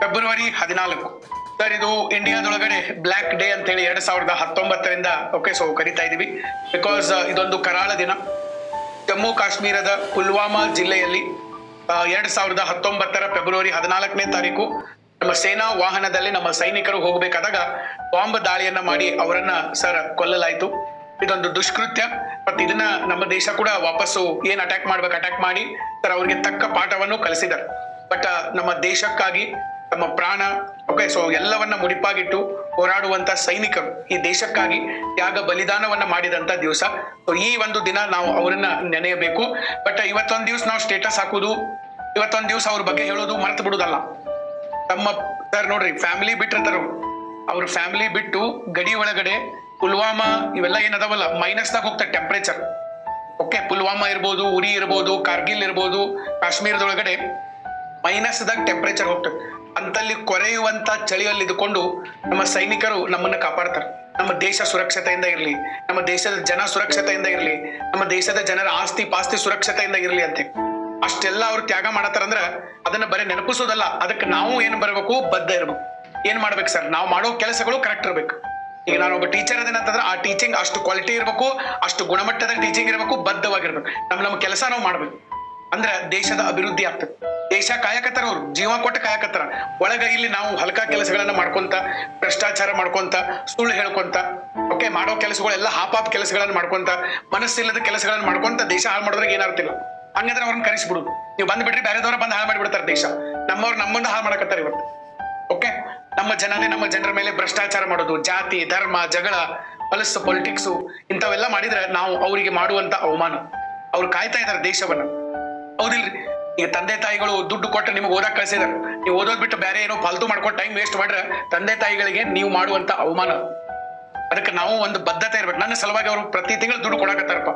February ಹದಿನಾಲ್ಕು. Sir, ಇದು ಇಂಡಿಯಾದೊಳಗಡೆ black day ಅಂತೇಳಿ ಎರಡ್ ಸಾವಿರದ ಹತ್ತೊಂಬತ್ತರಿಂದ, ಓಕೆ ಸೊ ಕರಿತಾ ಇದೀವಿ. ಬಿಕಾಸ್ ಇದೊಂದು ಕರಾಳ ದಿನ. ಜಮ್ಮು ಕಾಶ್ಮೀರದ ಪುಲ್ವಾಮಾ ಜಿಲ್ಲೆಯಲ್ಲಿ ಎರಡ್ ಸಾವಿರದ ಹತ್ತೊಂಬತ್ತರ ಫೆಬ್ರವರಿ ಹದಿನಾಲ್ಕನೇ ತಾರೀಕು, ನಮ್ಮ ಸೇನಾ ವಾಹನದಲ್ಲಿ ನಮ್ಮ ಸೈನಿಕರು ಹೋಗಬೇಕಾದಾಗ ಬಾಂಬ್ ದಾಳಿಯನ್ನ ಮಾಡಿ ಅವರನ್ನ, ಸರ್, ಕೊಲ್ಲಲಾಯಿತು. ಇದೊಂದು ದುಷ್ಕೃತ್ಯ. ಮತ್ತೆ ಇದನ್ನ ನಮ್ಮ ದೇಶ ಕೂಡ ವಾಪಸ್ಸು ಏನ್ ಅಟ್ಯಾಕ್ ಮಾಡ್ಬೇಕು ಅಟ್ಯಾಕ್ ಮಾಡಿ, ಸರ್, ಅವರಿಗೆ ತಕ್ಕ ಪಾಠವನ್ನು ಕಲಿಸಿದ್ದಾರೆ. ಬಟ್ ನಮ್ಮ ದೇಶಕ್ಕಾಗಿ ತಮ್ಮ ಪ್ರಾಣ, ಓಕೆ, ಸೊ ಎಲ್ಲವನ್ನ ಮುಡಿಪಾಗಿಟ್ಟು ಹೋರಾಡುವಂತ ಸೈನಿಕರು ಈ ದೇಶಕ್ಕಾಗಿ ತ್ಯಾಗ ಬಲಿದಾನವನ್ನ ಮಾಡಿದಂತ ದಿವಸ. ಈ ಒಂದು ದಿನ ನಾವು ಅವರನ್ನ ನೆನೆಯಬೇಕು. ಬಟ್ ಇವತ್ತೊಂದ್ ದಿವಸ ನಾವು ಸ್ಟೇಟಸ್ ಹಾಕುದು ಇವತ್ತೊಂದ್ ದಿವಸ ಅವ್ರ ಬಗ್ಗೆ ಹೇಳೋದು ಮರೆತು ಬಿಡುದಲ್ಲ. ತಮ್ಮ, ಸರ್ ನೋಡ್ರಿ ಫ್ಯಾಮಿಲಿ ಬಿಟ್ಟಿರ್ತಾರ, ಅವ್ರ ಫ್ಯಾಮಿಲಿ ಬಿಟ್ಟು ಗಡಿ ಒಳಗಡೆ ಪುಲ್ವಾಮಾ ಇವೆಲ್ಲ ಏನದವಲ್ಲ ಮೈನಸ್ದಾಗ ಹೋಗ್ತಾರೆ ಟೆಂಪರೇಚರ್ ಓಕೆ, ಪುಲ್ವಾಮಾ ಇರ್ಬೋದು, ಉರಿ ಇರ್ಬೋದು, ಕಾರ್ಗಿಲ್ ಇರ್ಬೋದು, ಕಾಶ್ಮೀರದೊಳಗಡೆ ಮೈನಸ್ದಾಗ ಟೆಂಪರೇಚರ್ ಹೋಗ್ತದೆ. ಅಂತಲ್ಲಿ ಕೊರೆಯುವಂತ ಚಳಿಯಲ್ಲಿ ಇದ್ಕೊಂಡು ನಮ್ಮ ಸೈನಿಕರು ನಮ್ಮನ್ನ ಕಾಪಾಡ್ತಾರೆ. ನಮ್ಮ ದೇಶ ಸುರಕ್ಷತೆಯಿಂದ ಇರಲಿ, ನಮ್ಮ ದೇಶದ ಜನ ಸುರಕ್ಷತೆಯಿಂದ ಇರಲಿ, ನಮ್ಮ ದೇಶದ ಜನರ ಆಸ್ತಿ ಪಾಸ್ತಿ ಸುರಕ್ಷತೆಯಿಂದ ಇರಲಿ ಅಂತ. ಅಷ್ಟೆಲ್ಲ ಅವ್ರು ತ್ಯಾಗ ಮಾಡತ್ತಾರಂದ್ರ ಅದನ್ನ ಬರೀ ನೆನಪಿಸೋದಲ್ಲ, ಅದಕ್ಕೆ ನಾವು ಏನ್ ಬರಬೇಕು? ಬದ್ಧ ಇರ್ಬೇಕು. ಏನ್ ಮಾಡ್ಬೇಕು ಸರ್? ನಾವು ಮಾಡೋ ಕೆಲಸಗಳು ಕರೆಕ್ಟ್ ಇರ್ಬೇಕು. ಈಗ ನಾನು ಒಬ್ಬ ಟೀಚರ್ ಅದೇನಂತಂದ್ರೆ ಆ ಟೀಚಿಂಗ್ ಅಷ್ಟು ಕ್ವಾಲಿಟಿ ಇರಬೇಕು, ಅಷ್ಟು ಗುಣಮಟ್ಟದ ಟೀಚಿಂಗ್ ಇರಬೇಕು, ಬದ್ಧವಾಗಿರ್ಬೇಕು. ನಮ್ ನಮ್ಮ ಕೆಲಸ ನಾವು ಮಾಡ್ಬೇಕು. ಅಂದ್ರೆ ದೇಶದ ಅಭಿವೃದ್ಧಿ ಆಗ್ತದೆ. ದೇಶ ಕಾಯಕತ್ತಾರ ಅವ್ರು, ಜೀವ ಕೊಟ್ಟು ಕಾಯಕತ್ತಾರ ಒಳಗ ಇಲ್ಲಿ ನಾವು ಹಲ್ಕ ಕೆಲಸಗಳನ್ನ ಮಾಡ್ಕೊಂತ, ಭ್ರಷ್ಟಾಚಾರ ಮಾಡ್ಕೊಂತ, ಸುಳ್ಳು ಹೇಳ್ಕೊಂತ ಓಕೆ ಮಾಡೋ ಕೆಲಸಗಳೆಲ್ಲ ಹಾಪ್ ಹಾಪ್ ಕೆಲಸಗಳನ್ನ ಮಾಡ್ಕೊಂತ, ಮನಸ್ಸಿಲ್ಲದ ಕೆಲಸಗಳನ್ನ ಮಾಡ್ಕೊಂತ ದೇಶ ಹಾಳು ಮಾಡೋದ್ರಿಗೆ ಏನಾಗ್ತಿಲ್ಲ ಹಂಗಂದ್ರೆ ಅವ್ರನ್ನ ಕರೆಸ್ಬಿಡು ನೀವು ಬಂದ್ಬಿಡ್ರಿ ಬೇರೆದವ್ರ ಬಂದು ಹಾಳು ಮಾಡಿಬಿಡ್ತಾರೆ ದೇಶ. ನಮ್ಮವ್ರು ನಮ್ಮನ್ನ ಹಾಳು ಮಾಡಕತ್ತಾರ ಇವತ್ತು. ಓಕೆ ನಮ್ಮ ಜನನೇ ನಮ್ಮ ಜನರ ಮೇಲೆ ಭ್ರಷ್ಟಾಚಾರ ಮಾಡೋದು. ಜಾತಿ, ಧರ್ಮ, ಜಗಳ ಪಲಸ್ ಪೊಲಿಟಿಕ್ಸು ಇಂಥವೆಲ್ಲ ಮಾಡಿದ್ರೆ ನಾವು ಅವರಿಗೆ ಮಾಡುವಂತ ಅವಮಾನ. ಅವ್ರು ಕಾಯ್ತಾ ಇದ್ದಾರೆ ದೇಶವನ್ನ. ಹೌದಿಲ್ರಿ. ಈಗ ತಂದೆ ತಾಯಿಗಳು ದುಡ್ಡು ಕೊಟ್ಟು ನಿಮ್ಗೆ ಓದಕ್ ಕಳ್ಸಿದಾರೆ ನೀವು ಓದೋದ್ ಬಿಟ್ಟು ಬೇರೆ ಏನೋ ಫಾಲ್ತು ಮಾಡ್ಕೊಂಡು ಟೈಮ್ ವೇಸ್ಟ್ ಮಾಡ್ರೆ ತಂದೆ ತಾಯಿಗಳಿಗೆ ನೀವು ಮಾಡುವಂತ ಅವಮಾನ. ಅದಕ್ಕೆ ನಾವು ಒಂದು ಬದ್ಧತೆ ಇರ್ಬೇಕು. ನನ್ನ ಸಲುವಾಗಿ ಅವರು ಪ್ರತಿ ತಿಂಗಳು ದುಡ್ಡು ಕೊಡಕತ್ತಾರಪ್ಪ.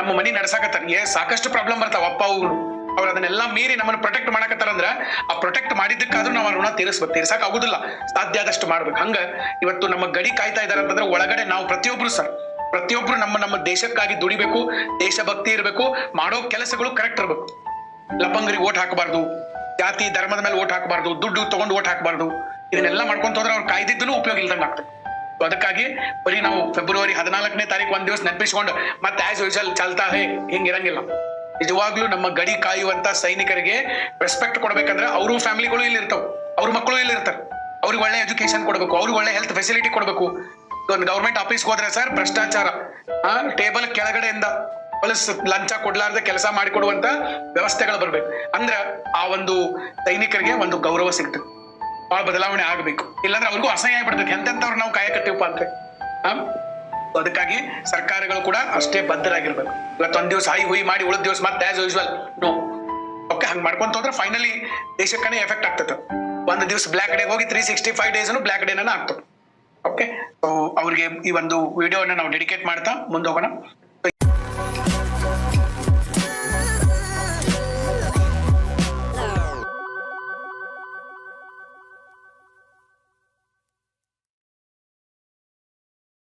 ನಮ್ಮ ಮನಿ ನಡ್ಸಾಕತ್ತಾರ. ಏ, ಸಾಕಷ್ಟು ಪ್ರಾಬ್ಲಮ್ ಬರ್ತಾವ ಅಪ್ಪ ಅವರು. ಅವ್ರು ಅದನ್ನೆಲ್ಲ ಮೀರಿ ನಮ್ಮನ್ನು ಪ್ರೊಟೆಕ್ಟ್ ಮಾಡಕತ್ತಾರಂದ್ರ ಆ ಪ್ರೊಟೆಕ್ಟ್ ಮಾಡಿದ್ದಕ್ಕಾದ್ರೂ ನಾವು ಅವ್ರನ್ನ ತೀರಿಸ್ಬೇಕು ತೀರ್ಸಕ್ ಆಗುದಿಲ್ಲ. ಸಾಧ್ಯ ಆದಷ್ಟು ಮಾಡ್ಬೇಕು. ಹಂಗ ಇವತ್ತು ನಮ್ಮ ಗಡಿ ಕಾಯ್ತಾ ಇದಾರೆ ಅಂತಂದ್ರೆ ಒಳಗಡೆ ನಾವು ಪ್ರತಿಯೊಬ್ರು ಸರ್ ಪ್ರತಿಯೊಬ್ರು ನಮ್ಮ ನಮ್ಮ ದೇಶಕ್ಕಾಗಿ ದುಡಿಬೇಕು, ದೇಶಭಕ್ತಿ ಇರಬೇಕು, ಮಾಡೋ ಕೆಲಸಗಳು ಕರೆಕ್ಟ್ ಇರಬೇಕು. ಲಪಂಗರಿಗೆ ಓಟ್ ಹಾಕಬಾರ್ದು, ಜಾತಿ, ಧರ್ಮದ ಮೇಲೆ ಓಟ್ ಹಾಕಬಾರ್ದು, ದುಡ್ಡು ತಗೊಂಡು ಓಟ್ ಹಾಕಬಾರ್ದು. ಇದನ್ನೆಲ್ಲ ಮಾಡ್ಕೊಂತ ಹೋದ್ರೆ ಅವ್ರು ಕಾಯ್ದಿದ್ದೂ ಉಪಯೋಗ ಇಲ್ದಂಗೆ ಆಗ್ತದೆ. ಅದಕ್ಕಾಗಿ ಬರೀ ನಾವು ಫೆಬ್ರವರಿ ಹದಿನಾಲ್ಕನೇ ತಾರೀಕು ಒಂದ್ ದಿವಸ ನೆನಪಿಸ್ಕೊಂಡು, ಮತ್ತೆ ಆಸ್ ಯೂಶಲ್ ಚಲ್ತಾ ಹೇ ಹಿಂಗಿರಂಗಿಲ್ಲ ನಿಜವಾಗ್ಲೂ ನಮ್ಮ ಗಡಿ ಕಾಯುವಂತ ಸೈನಿಕರಿಗೆ ರೆಸ್ಪೆಕ್ಟ್ ಕೊಡ್ಬೇಕಂದ್ರೆ ಅವರು ಫ್ಯಾಮಿಲಿಗಳು ಇಲ್ಲಿ ಇರ್ತಾವ. ಅವ್ರ ಮಕ್ಕಳು ಇಲ್ಲಿ ಇರ್ತಾರೆ. ಅವ್ರಿಗೆ ಒಳ್ಳೆ ಎಜುಕೇಶನ್ ಕೊಡಬೇಕು, ಅವ್ರಿಗೆ ಒಳ್ಳೆ ಹೆಲ್ತ್ ಫೆಸಿಲಿಟಿ ಕೊಡ್ಬೇಕು. ಗೌರ್ಮೆಂಟ್ ಆಫೀಸ್ಗೆ ಹೋದ್ರೆ ಸರ್ ಭ್ರಷ್ಟಾಚಾರ. ಟೇಬಲ್ ಕೆಳಗಡೆಯಿಂದ ಪೊಲೀಸ್ ಲಂಚ ಕೊಡ್ಲಾರ್ದೆ ಕೆಲಸ ಮಾಡಿಕೊಡುವಂತ ವ್ಯವಸ್ಥೆಗಳು ಬರ್ಬೇಕು. ಅಂದ್ರ ಆ ಒಂದು ಸೈನಿಕರಿಗೆ ಒಂದು ಗೌರವ ಸಿಗ್ತದೆ. ಬಹಳ ಬದಲಾವಣೆ ಆಗಬೇಕು. ಇಲ್ಲಾಂದ್ರೆ ಅವ್ರಿಗೂ ಅಸಹ್ಯ ಆಗ್ಬಿಡ್ತೈತಿ ಎಂತೆಂತವ್ರು ನಾವು ಕಾಯಕತ್ತೀವಪ್ಪ ಅಂತ? ಅದಕ್ಕಾಗಿ ಸರ್ಕಾರಗಳು ಕೂಡ ಅಷ್ಟೇ ಬದ್ಧರಾಗಿರ್ಬೇಕು. ಇವತ್ತು ಒಂದ್ ದಿವಸ ಹೈ ಹುಯಿ ಮಾಡಿ ಉಳಿದ ದಿವಸ ಮತ್ತೆ ಆಸ್ ಯೂಶುವಲ್ ನೋ ಓಕೆ ಹಂಗ್ ಮಾಡ್ಕೊಂತ ಹೋದ್ರೆ ಫೈನಲಿ ದೇಶಕ್ಕನೇ ಎಫೆಕ್ಟ್ ಆಗ್ತದೆ. ಒಂದು ದಿವಸ ಬ್ಲಾಕ್ ಡೇ ಹೋಗಿ three sixty five days black ಡೇನ ಆಗ್ತದೆ. ಓಕೆ ಅವ್ರಿಗೆ ಈ ಒಂದು ವಿಡಿಯೋನ ನಾವು ಡೆಡಿಕೇಟ್ ಮಾಡ್ತಾ ಮುಂದೋಗೋಣ